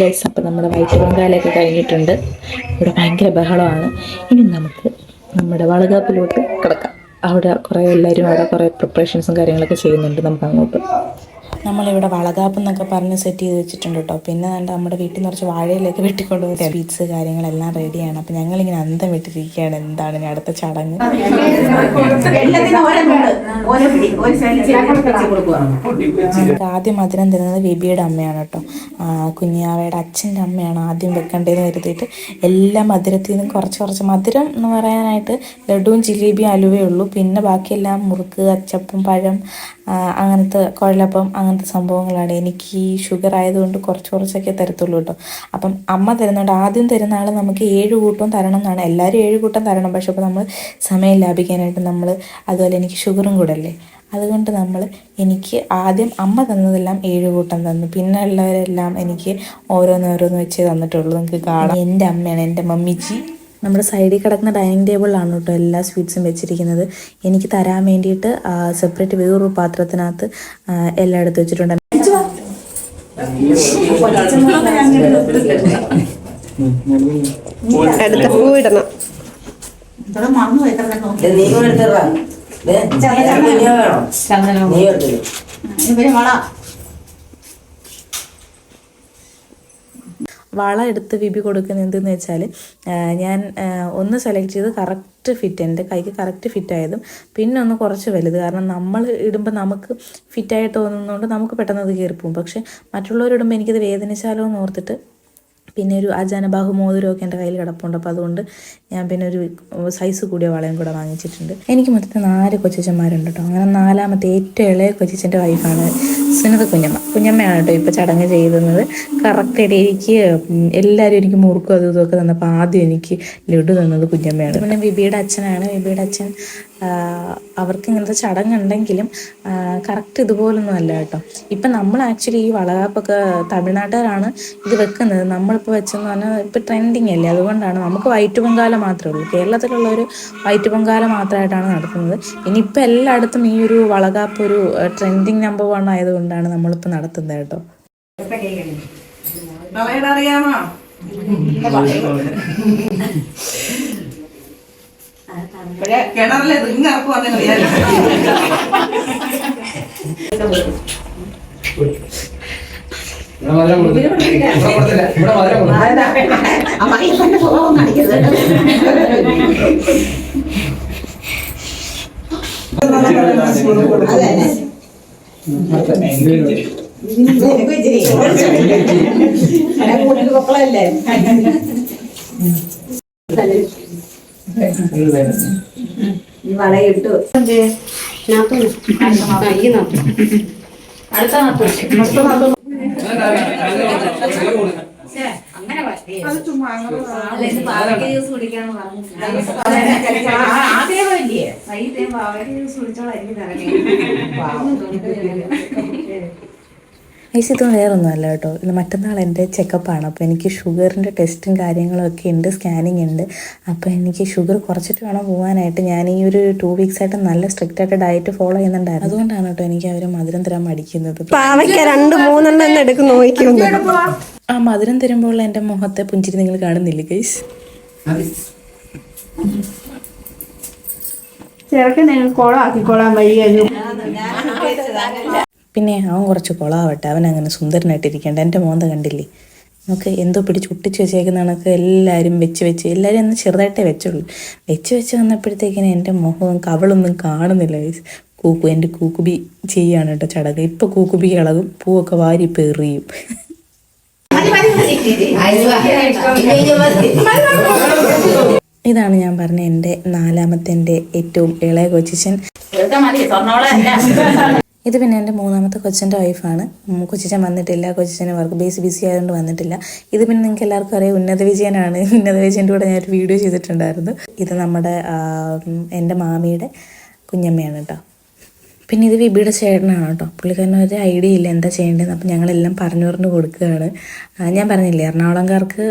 Guys അപ്പം നമ്മുടെ white പൊങ്കാലയൊക്കെ കഴിഞ്ഞിട്ടുണ്ട്. ഇവിടെ ഭയങ്കര ബഹളമാണ്. ഇനി നമുക്ക് നമ്മുടെ വളകാപ്പിലോട്ട് കിടക്കാം. അവിടെ കുറേ എല്ലാവരും അവിടെ കുറേ പ്രിപ്പറേഷൻസും കാര്യങ്ങളൊക്കെ ചെയ്യുന്നുണ്ട്. നമുക്ക് അങ്ങോട്ട് നമ്മളിവിടെ വളകാപ്പ് എന്നൊക്കെ പറഞ്ഞ് സെറ്റ് ചെയ്ത് വെച്ചിട്ടുണ്ട് കേട്ടോ. പിന്നെ കണ്ട് നമ്മുടെ വീട്ടിൽ നിന്ന് കുറച്ച് വാഴയിലേക്ക് വെട്ടിക്കൊണ്ട് പോയി സ്വീറ്റ്സ് കാര്യങ്ങളെല്ലാം റെഡിയാണ്. അപ്പം ഞങ്ങളിങ്ങനെ അന്തം വിട്ടിരിക്കുകയാണ്. എന്താണ് ഇനി അടുത്ത ചടങ്ങ്? ആദ്യം മധുരം തരുന്നത് ബേബിയുടെ അമ്മയാണ് കേട്ടോ. ആ, കുഞ്ഞാവയുടെ അച്ഛന്റെ അമ്മയാണ് ആദ്യം വെക്കേണ്ടതെന്ന് കരുതിയിട്ട് എല്ലാ മധുരത്തിൽ നിന്നും കുറച്ച് കുറച്ച് മധുരം എന്ന് പറയാനായിട്ട് ലഡുവും ജിലേബിയും അലുവേ ഉള്ളൂ. പിന്നെ ബാക്കിയെല്ലാം മുറുക്ക് അച്ചപ്പം പഴം അങ്ങനത്തെ കുഴലപ്പം അങ്ങനത്തെ സംഭവങ്ങളാണ്. എനിക്ക് ഷുഗർ ആയതുകൊണ്ട് കുറച്ച് കുറച്ചൊക്കെ തരത്തുള്ളൂ കേട്ടോ. അപ്പം അമ്മ തരുന്നുണ്ട്. ആദ്യം തരുന്ന ആൾ നമുക്ക് ഏഴ് കൂട്ടം തരണം എന്നാണ്. എല്ലാവരും ഏഴ് കൂട്ടം തരണം. പക്ഷെ അപ്പോൾ നമ്മൾ സമയം ലാഭിക്കാനായിട്ട് നമ്മൾ അതുപോലെ എനിക്ക് ഷുഗറും കൂടെ അല്ലേ അതുകൊണ്ട് നമ്മൾ എനിക്ക് ആദ്യം അമ്മ തന്നതെല്ലാം ഏഴ് കൂട്ടം തന്നു. പിന്നെ ഉള്ളവരെല്ലാം എനിക്ക് ഓരോന്നോരോന്ന് വെച്ച് തന്നിട്ടുള്ളൂ. നിങ്ങൾക്ക് കാണാം. എന്റെ അമ്മയാണ് എന്റെ മമ്മിച്ചി നമ്മുടെ സൈഡിൽ കിടക്കുന്ന ഡൈനിങ് ടേബിളിലാണ് കേട്ടോ എല്ലാ സ്വീറ്റ്സും വെച്ചിരിക്കുന്നത്. എനിക്ക് തരാൻ വേണ്ടിയിട്ട് സെപ്പറേറ്റ് വേറൊരു പാത്രത്തിനകത്ത് എല്ലാം എടുത്ത് വെച്ചിട്ടുണ്ട്. അടുത്ത പൂ ഇടണം. ഇവർ മറന്നു വള എടുത്ത് വിപി കൊടുക്കുന്നത് എന്തെന്ന് വെച്ചാൽ ഞാൻ ഒന്ന് സെലക്ട് ചെയ്ത് കറക്റ്റ് ഫിറ്റ് എന്റെ കൈക്ക് കറക്റ്റ് ഫിറ്റ് ആയതും പിന്നെ ഒന്ന് കുറച്ച് വലുത്. കാരണം നമ്മൾ ഇടുമ്പോൾ നമുക്ക് ഫിറ്റായിട്ട് തോന്നുന്നതുകൊണ്ട് നമുക്ക് പെട്ടെന്ന് അത് കയറിപ്പോവും പക്ഷേ മറ്റുള്ളവരിടുമ്പോൾ എനിക്കത് വേദനിച്ചാലോ എന്ന് ഓർത്തിട്ട് പിന്നെ ഒരു അജാനബാഹു മോതിരമൊക്കെ എന്റെ കയ്യിൽ കിടപ്പുണ്ട്. അപ്പോൾ അതുകൊണ്ട് ഞാൻ പിന്നെ ഒരു സൈസ് കൂടിയ വളയും കൂടെ വാങ്ങിച്ചിട്ടുണ്ട്. എനിക്ക് മൊത്തത്തിൽ നാല് കൊച്ചച്ചന്മാരുണ്ട് കേട്ടോ. അങ്ങനെ നാലാമത്തെ ഏറ്റവും ഇളയ കൊച്ചിച്ചന്റെ വൈഫാണ് സുനിത കുഞ്ഞമ്മ. കുഞ്ഞമ്മയാണ് കേട്ടോ ഇപ്പോൾ ചടങ്ങ് ചെയ്യുന്നത് കറക്റ്റായിട്ട് എനിക്ക് എല്ലാവരും എനിക്ക് മുറുക്കും അതും ഇതൊക്കെ തന്നപ്പോൾ ആദ്യം എനിക്ക് ലഡു തന്നത് കുഞ്ഞമ്മയാണ്. പിന്നെ ബിബിയുടെ അച്ഛനാണ്. ബിബിയുടെ അച്ഛൻ അവർക്ക് ഇങ്ങനത്തെ ചടങ്ങുണ്ടെങ്കിലും കറക്റ്റ് ഇതുപോലൊന്നും അല്ല കേട്ടോ. ഇപ്പം നമ്മൾ ആക്ച്വലി ഈ വളകാപ്പൊക്കെ തമിഴ്നാട്ടുകാരാണ് ഇത് വെക്കുന്നത്. നമ്മളിപ്പോൾ വെച്ചെന്ന് പറഞ്ഞാൽ ഇപ്പം ട്രെൻഡിങ് അല്ലേ? അതുകൊണ്ടാണ് നമുക്ക് വൈറ്റ് പൊങ്കാല മാത്രമേ ഉള്ളൂ. കേരളത്തിലുള്ള ഒരു വൈറ്റ് പൊങ്കാല മാത്രമായിട്ടാണ് നടത്തുന്നത് ഇനിയിപ്പോൾ എല്ലായിടത്തും ഈ ഒരു വളകാപ്പ് ഒരു ട്രെൻഡിങ് നമ്പർ വൺ ആയതുകൊണ്ടാണ് നമ്മളിപ്പോൾ നടത്തുന്നത് കേട്ടോ. അറിയാമോ കിണറിലെ റിങ് ഇറക്കുവാന്ന് ഇവിടെ മധുരം കൊടുത്തു. ഇവിടെ കൊടുത്തില്ല. ഇവിടെ മധുരം കൊടുത്തു. അമ്മ സ്വഭാവം കാണിക്കരുത് അതെ മക്കളല്ലേ ഈ വളയിട്ടു ഐസ് ഇത് വേറൊന്നും അല്ല കേട്ടോ. ഇത് മറ്റന്നാൾ എന്റെ ചെക്കപ്പാണ്. അപ്പോൾ എനിക്ക് ഷുഗറിന്റെ ടെസ്റ്റും കാര്യങ്ങളും ഒക്കെ ഉണ്ട് സ്കാനിങ് ഉണ്ട്. അപ്പോൾ എനിക്ക് ഷുഗർ കുറച്ചിട്ട് വേണം പോകാനായിട്ട്. ഞാൻ ഈ ഒരു ടു വീക്സ് ആയിട്ട് നല്ല സ്ട്രിക്റ്റ് ആയിട്ട് ഡയറ്റ് ഫോളോ ചെയ്യുന്നുണ്ടായിരുന്നു. അതുകൊണ്ടാണ് കേട്ടോ എനിക്ക് അവർ മധുരം തരാൻ മടിക്കുന്നത്. പാവയ്ക്ക രണ്ട് മൂന്നെണ്ണം എടുക്കും നോക്കിയൊന്ന് ആ മധുരം തരുമ്പോൾ എന്റെ മുഖത്തെ പുഞ്ചിരി നിങ്ങൾ കാണുന്നില്ല ഗൈസ് ചെറുക്കൻ കോളാക്കിക്കോളാൻ വഴിയൊരു പിന്നെ അവൻ കുറച്ച് കൊളാവട്ടെ അവൻ അങ്ങനെ സുന്ദരനായിട്ട് ഇരിക്കേണ്ട എന്റെ മോന്ത കണ്ടില്ലേ? നമുക്ക് എന്തോ പിടിച്ച് ഒട്ടിച്ച് വെച്ചേക്കുന്ന കണക്ക് എല്ലാവരും വെച്ച് വെച്ച് എല്ലാവരും ഒന്ന് ചെറുതായിട്ടേ വെച്ചുള്ളൂ. വെച്ച് വെച്ച് വന്നപ്പോഴത്തേക്കിന് എന്റെ മുഖം കവളൊന്നും കാണുന്നില്ല. കൂക്കു എന്റെ കൂക്കുബി ചെയ്യാണ് കേട്ടോ ചടങ്ങ്. ഇപ്പൊ കൂക്കുബി ഇളകും പൂവൊക്കെ വാരി പെറിയും. ഇതാണ് ഞാൻ പറഞ്ഞ എന്റെ നാലാമത്തെ എന്റെ ഏറ്റവും ഇളയ കൊച്ചിച്ചൻ ഇത് പിന്നെ എന്റെ മൂന്നാമത്തെ കൊച്ചന്റെ വൈഫാണ് കൊച്ചിച്ചൻ വന്നിട്ടില്ല. കൊച്ചിച്ചൻ വർക്ക് ബേസ് ബിസി ആയതുകൊണ്ട് വന്നിട്ടില്ല. ഇത് പിന്നെ നിങ്ങൾക്ക് എല്ലാവർക്കും അറിയാം ഉന്നത വിജയനാണ്. ഉന്നത വിജയന്റെ കൂടെ ഞാനൊരു വീഡിയോ ചെയ്തിട്ടുണ്ടായിരുന്നു. ഇത് നമ്മുടെ എന്റെ മാമിയുടെ കുഞ്ഞമ്മയാണ് കേട്ടോ. പിന്നെ ഇത് വിബിയുടെ ചേട്ടനാണ് കേട്ടോ. പുള്ളിക്കാരന് ഒരു ഐഡിയ ഇല്ല എന്താ ചെയ്യേണ്ടതെന്ന്. അപ്പം ഞങ്ങളെല്ലാം പറഞ്ഞു പറഞ്ഞു കൊടുക്കുകയാണ് ഞാൻ പറഞ്ഞില്ലേ എറണാകുളംകാർക്ക്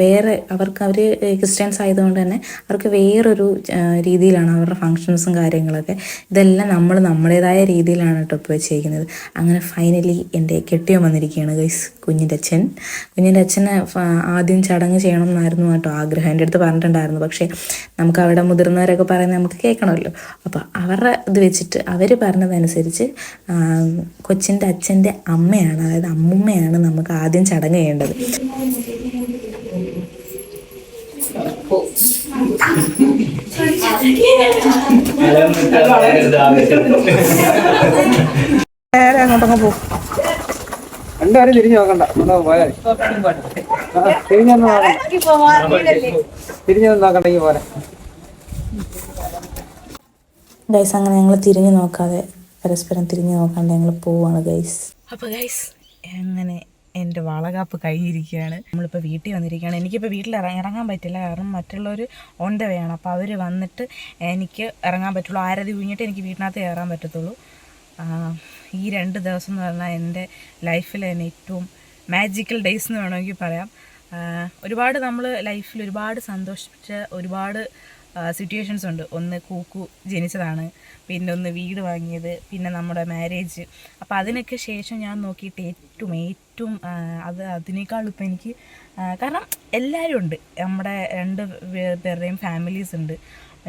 വേറെ അവർക്ക് അവർ ക്രിസ്ത്യൻസ് ആയതുകൊണ്ട് തന്നെ അവർക്ക് വേറൊരു രീതിയിലാണ് അവരുടെ ഫങ്ഷൻസും കാര്യങ്ങളൊക്കെ. ഇതെല്ലാം നമ്മൾ നമ്മുടേതായ രീതിയിലാണ് കേട്ടോ ഇപ്പോൾ വെച്ചേക്കുന്നത്. അങ്ങനെ ഫൈനലി എന്റെ കെട്ടിയോ വന്നിരിക്കുകയാണ് ഗൈസ് കുഞ്ഞിന്റെ അച്ഛൻ. കുഞ്ഞിന്റെ അച്ഛനെ ആദ്യം ചടങ്ങ് ചെയ്യണം എന്നായിരുന്നു കേട്ടോ ആഗ്രഹം. എന്റെ അടുത്ത് പറഞ്ഞിട്ടുണ്ടായിരുന്നു. പക്ഷേ നമുക്ക് അവിടെ മുതിർന്നവരൊക്കെ പറയുന്നത് നമുക്ക് കേൾക്കണമല്ലോ. അപ്പോൾ അവരുടെ ഇത് വെച്ചിട്ട് അവർ പറഞ്ഞതനുസരിച്ച് കൊച്ചിന്റെ അച്ഛന്റെ അമ്മയാണ് അതായത് അമ്മുമ്മയാണ് നമുക്ക് ആദ്യം ചടങ്ങ് ചെയ്യേണ്ടത്. നേരെ അങ്ങോട്ടങ്ങ് പോകും രണ്ടുപേരും തിരിഞ്ഞു നോക്കണ്ട. പോയാൽ തിരിഞ്ഞൊന്നും നോക്കണ്ട. തിരിഞ്ഞൊന്നും നോക്കണ്ടെങ്കിൽ പോലെ ഗൈസ് അങ്ങനെ ഞങ്ങൾ തിരിഞ്ഞു നോക്കാതെ പരസ്പരം തിരിഞ്ഞു നോക്കാണ്ട് ഞങ്ങൾ പോവാണ് ഗൈസ് അപ്പോൾ ഗൈസ് അങ്ങനെ എന്റെ വളകാപ്പ് കഴിഞ്ഞിരിക്കുകയാണ്. നമ്മളിപ്പോൾ വീട്ടിൽ വന്നിരിക്കുകയാണ്. എനിക്കിപ്പോൾ വീട്ടിൽ ഇറങ്ങി ഇറങ്ങാൻ പറ്റില്ല. കാരണം മറ്റുള്ളവർ ഓൺ ദ വേ ആണ്. അപ്പോൾ അവർ വന്നിട്ട് എനിക്ക് ഇറങ്ങാൻ പറ്റുള്ളൂ. ആരതി കുഞ്ഞിട്ട് എനിക്ക് വീട്ടിനകത്ത് കയറാൻ പറ്റത്തുള്ളൂ. ഈ രണ്ട് ദിവസം എന്ന് പറഞ്ഞാൽ എന്റെ ലൈഫിലെ ഏറ്റവും മാജിക്കൽ ഡേയ്സ് എന്ന് വേണമെങ്കിൽ പറയാം. ഒരുപാട് നമ്മൾ ലൈഫിൽ ഒരുപാട് സന്തോഷിപ്പിച്ച ഒരുപാട് സിറ്റുവേഷൻസ് ഉണ്ട്. ഒന്ന് കൂക്കു ജനിച്ചതാണ് പിന്നെ ഒന്ന് വീട് വാങ്ങിയത് പിന്നെ നമ്മുടെ മാരേജ് അപ്പോൾ അതിനൊക്കെ ശേഷം ഞാൻ നോക്കിയിട്ട് ഏറ്റവും ഏറ്റവും അത് അതിനേക്കാൾ ഇപ്പം എനിക്ക് കാരണം എല്ലാവരും ഉണ്ട്. നമ്മുടെ രണ്ട് പേരുടെയും ഫാമിലീസ് ഉണ്ട്.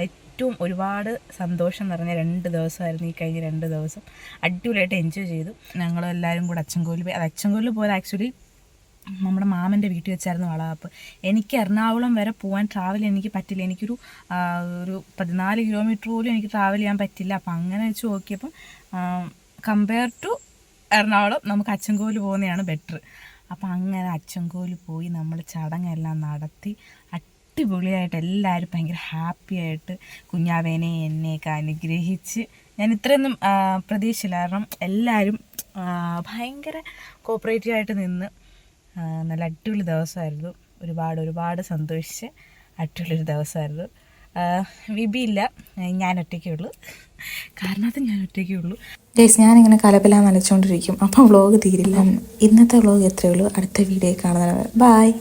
ഏറ്റവും ഒരുപാട് സന്തോഷം നിറഞ്ഞ രണ്ട് ദിവസമായിരുന്നു ഈ കഴിഞ്ഞ രണ്ട് ദിവസം. അടിപൊളിയായിട്ട് എൻജോയ് ചെയ്തു. ഞങ്ങളെല്ലാവരും കൂടെ അച്ചൻകോലിൽ പോയി. അത് അച്ചൻകോലിൽ പോയത് ആക്ച്വലി നമ്മുടെ മാമന്റെ വീട്ടിൽ വെച്ചായിരുന്നു വളവാപ്പ്. എനിക്ക് എറണാകുളം വരെ പോകാൻ ട്രാവൽ എനിക്ക് പറ്റില്ല. എനിക്കൊരു ഒരു പതിനാല് കിലോമീറ്റർ പോലും എനിക്ക് ട്രാവൽ ചെയ്യാൻ പറ്റില്ല. അപ്പം അങ്ങനെ വെച്ച് നോക്കിയപ്പം കമ്പയർ ടു എറണാകുളം നമുക്ക് അച്ചൻകോൽ പോകുന്നതാണ് ബെറ്റർ അപ്പം അങ്ങനെ അച്ചൻകോവിൽ പോയി നമ്മൾ ചടങ്ങെല്ലാം നടത്തി അടിപൊളിയായിട്ട് എല്ലാവരും ഭയങ്കര ഹാപ്പി ആയിട്ട് കുഞ്ഞാവേനെ എന്നെയൊക്കെ അനുഗ്രഹിച്ച് ഞാൻ ഇത്രയൊന്നും പ്രതീക്ഷയില്ല കാരണം എല്ലാവരും ഭയങ്കര കോപ്പറേറ്റീവ് ആയിട്ട് നിന്ന് നല്ല അടിപൊളി ദിവസമായിരുന്നു. ഒരുപാട് ഒരുപാട് സന്തോഷിച്ച് അടിപൊളിയൊരു ദിവസമായിരുന്നു. വിബിയില്ല ഞാൻ ഒറ്റയ്ക്കേ ഉള്ളൂ. അത് ഞാൻ ഒറ്റയ്ക്കേ ഉള്ളൂ. ഗൈസ് ഞാനിങ്ങനെ കലപില നനച്ചുകൊണ്ടിരിക്കും അപ്പം വ്ളോഗ് തീരില്ല. ഇന്നത്തെ വ്ളോഗ് എത്രയേ ഉള്ളൂ? അടുത്ത വീഡിയോ കാണുന്നവരെ. ബായ്